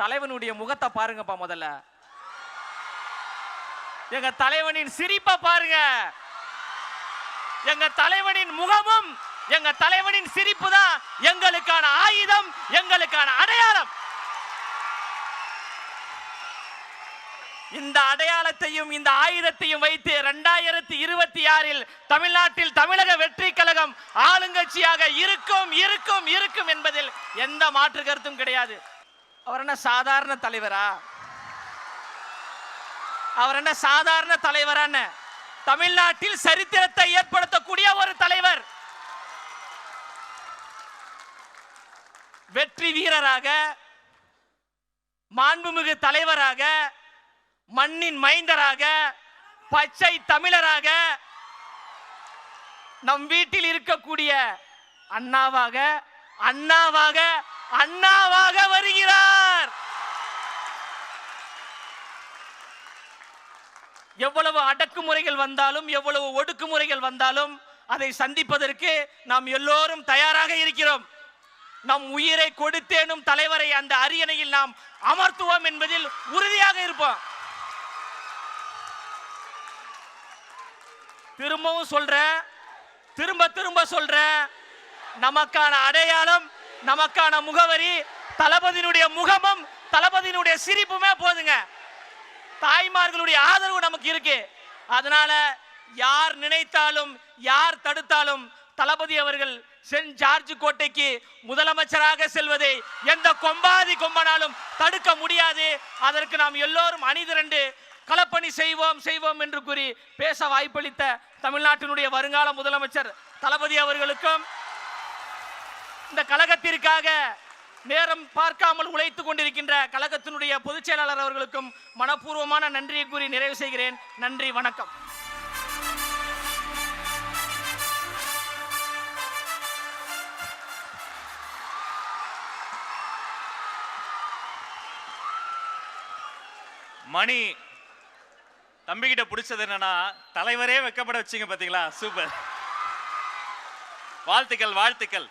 தலைவனுடைய முகத்தை பாருங்கப்பா முதல்ல. எங்க தலைவனின் சிரிப்பை பாருங்க. எங்க தலைவனின் முகமும் எங்க தலைவனின் சிரிப்பு தான் எங்களுக்கான ஆயுதம் எங்களுக்கான அடையாளம். இந்த அடையாளத்தையும் இந்த ஆயுதத்தையும் வைத்து இரண்டாயிரத்தி இருபத்தி ஆறில் தமிழ்நாட்டில் தமிழக வெற்றி கழகம் ஆளுங்கட்சியாக இருக்கும் இருக்கும் இருக்கும் என்பதில் எந்த மாற்று கருத்தும் கிடையாது. அவர் என்ன சாதாரண தலைவரா? அவர் என்ன சாதாரண தலைவரான தமிழ்நாட்டில் சரித்திரத்தை ஏற்படுத்தக்கூடிய ஒரு தலைவர். வெற்றி வீரராக மாண்புமிகு தலைவராக மண்ணின் மைந்தராக பச்சை தமிழராக நம் வீட்டில் இருக்கக்கூடிய அண்ணாவாக அண்ணாவாக அண்ணாவாக வருகிறார். எவ்வளவு அடக்குமுறைகள் வந்தாலும் எவ்வளவு ஒடுக்குமுறைகள் வந்தாலும் அதை சந்திப்பதற்கு நாம் எல்லோரும் தயாராக இருக்கிறோம். நம் உயிரை கொடுத்தேனும் தலைவரை அந்த அரியணையில் நாம் அமர்த்துவோம் என்பதில் உறுதியாக இருப்போம். திரும்பவும் சொல்றேன். திரும்ப திரும்ப சொல்றேன். நமக்கான அடையாளம் நமக்கான முகவரி தளபதியினுடைய முகமும் தளபதியினுடைய சிரிப்புமே போதுங்க. தாய்மார்களுடைய ஆதரவு நமக்கு இருக்கு. அதனால யார் நினைத்தாலும் யார் தடுத்தாலும் தளபதி அவர்கள் சென்ட் ஜார்ஜ் கோட்டைக்கு முதலமைச்சராக செல்வதை எந்த கொம்பாதி கொம்பனாலும் தடுக்க முடியாது. அதற்கு நாம் எல்லோரும் அணிதிரண்டு களப்பணி செய்வோம் செய்வோம் என்று கூறி பேச வாய்ப்பளித்த தமிழ்நாட்டினுடைய வருங்கால முதலமைச்சர் தளபதி அவர்களுக்கும் இந்த கழகத்திற்காக நேரம் பார்க்காமல் உழைத்துக் கொண்டிருக்கின்ற கழகத்தினுடைய பொதுச் செயலாளர் அவர்களுக்கும் மனப்பூர்வமான நன்றியை கூறி நிறைவு செய்கிறேன். நன்றி வணக்கம். மணி தம்பிக்கிட்ட பிடிச்சது என்னன்னா தலைவரே வெக்கப்பட வச்சீங்க பாத்தீங்களா? சூப்பர். வாழ்த்துக்கள் வாழ்த்துக்கள்.